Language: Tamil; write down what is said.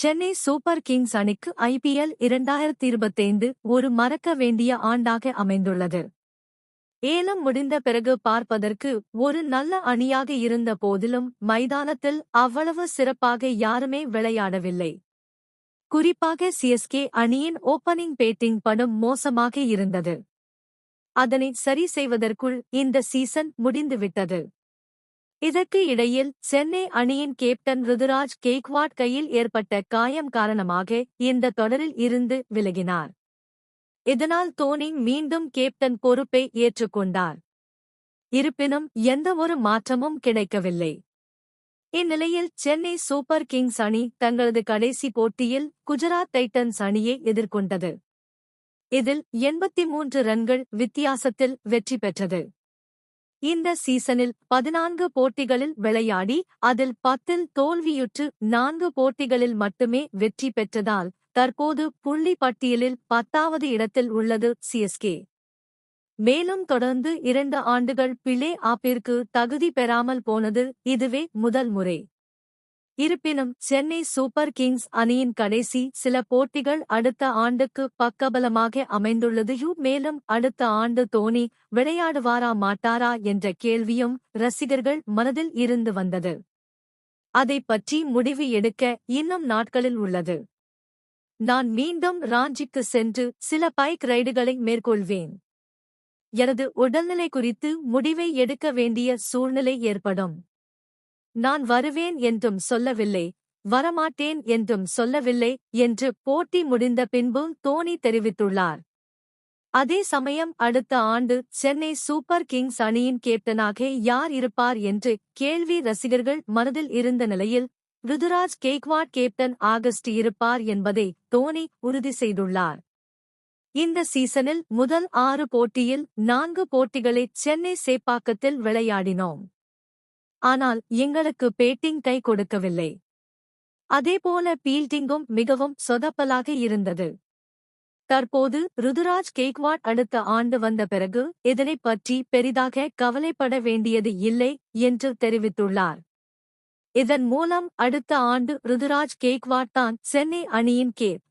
சென்னை சூப்பர் கிங்ஸ் அணிக்கு ஐபிஎல் இரண்டாயிரத்தி இருபத்தைந்து ஒரு மறக்க வேண்டிய ஆண்டாக அமைந்துள்ளது. ஏலம் முடிந்த பிறகு பார்ப்பதற்கு ஒரு நல்ல அணியாக இருந்த போதிலும் மைதானத்தில் அவ்வளவு சிறப்பாக யாருமே விளையாடவில்லை. குறிப்பாக சிஎஸ்கே அணியின் ஓப்பனிங் பேட்டிங் படம் மோசமாக இருந்தது. அதனை சரி செய்வதற்குள் இந்த சீசன் முடிந்துவிட்டது. இதற்கு இடையில் சென்னை அணியின் கேப்டன் ருதுராஜ் கேக்வாட் கையில் ஏற்பட்ட காயம் காரணமாக இந்த தொடரில் இருந்து விலகினார். இதனால் தோனி மீண்டும் கேப்டன் பொறுப்பை ஏற்றுக்கொண்டார். இருப்பினும் எந்தவொரு மாற்றமும் கிடைக்கவில்லை. இந்நிலையில் சென்னை சூப்பர் கிங்ஸ் அணி தங்களது கடைசி போட்டியில் குஜராத் டைட்டன்ஸ் அணியை எதிர்கொண்டது. இதில் எண்பத்தி மூன்று ரன்கள் வித்தியாசத்தில் வெற்றி பெற்றது. இந்த சீசனில் பதினான்கு போட்டிகளில் விளையாடி அதில் பத்தில் தோல்வியுற்று நான்கு போட்டிகளில் மட்டுமே வெற்றி பெற்றதால் தற்போது புள்ளி பட்டியலில் பத்தாவது இடத்தில் உள்ளது சிஎஸ்கே மேலும் தொடர்ந்து இரண்டு ஆண்டுகள் பிளே ஆப்பிற்கு தகுதி பெறாமல் போனது இதுவே முதல் முறை. இருப்பினும் சென்னை சூப்பர் கிங்ஸ் அணியின் கடைசி சில போட்டிகள் அடுத்த ஆண்டுக்கு பக்கபலமாக அமைந்துள்ளதையும் மேலும் அடுத்த ஆண்டு தோனி விளையாடுவாரா மாட்டாரா என்ற கேள்வியும் ரசிகர்கள் மனதில் இருந்து வந்தது. அதை பற்றி முடிவு எடுக்க இன்னும் நாட்களில் உள்ளது. நான் மீண்டும் ராஞ்சிக்கு சென்று சில பைக் ரைடுகளை மேற்கொள்வேன். எனது உடல்நிலை குறித்து முடிவை எடுக்க வேண்டிய சூழ்நிலை ஏற்படும். நான் வருவேன் என்றும் சொல்லவில்லை வரமாட்டேன் என்றும் சொல்லவில்லை என்று போட்டி முடிந்த பின்பு தோனி தெரிவித்துள்ளார். அதே சமயம் அடுத்த ஆண்டு சென்னை சூப்பர் கிங்ஸ் அணியின் கேப்டனாக யார் இருப்பார் என்று கேள்வி ரசிகர்கள் மனதில் இருந்த நிலையில் ருதுராஜ் கேக்வாட் கேப்டன் ஆகஸ்ட் இருப்பார் என்பதை தோனி உறுதி செய்துள்ளார். இந்த சீசனில் முதல் ஆறு போட்டியில் நான்கு போட்டிகளை சென்னை சேப்பாக்கத்தில் விளையாடினோம். ஆனால் எங்களுக்கு பேட்டிங் கை கொடுக்கவில்லை. அதேபோல பீல்டிங்கும் மிகவும் சொதப்பலாக இருந்தது. தற்போது ருதுராஜ் கேக்வாட் அடுத்த ஆண்டு வந்த பிறகு இதனைப் பற்றி பெரிதாக கவலைப்பட வேண்டியது இல்லை என்று தெரிவித்துள்ளார். இதன் மூலம் அடுத்த ஆண்டு ருதுராஜ் கேக்வாட் தான் சென்னை அணியின் கேப்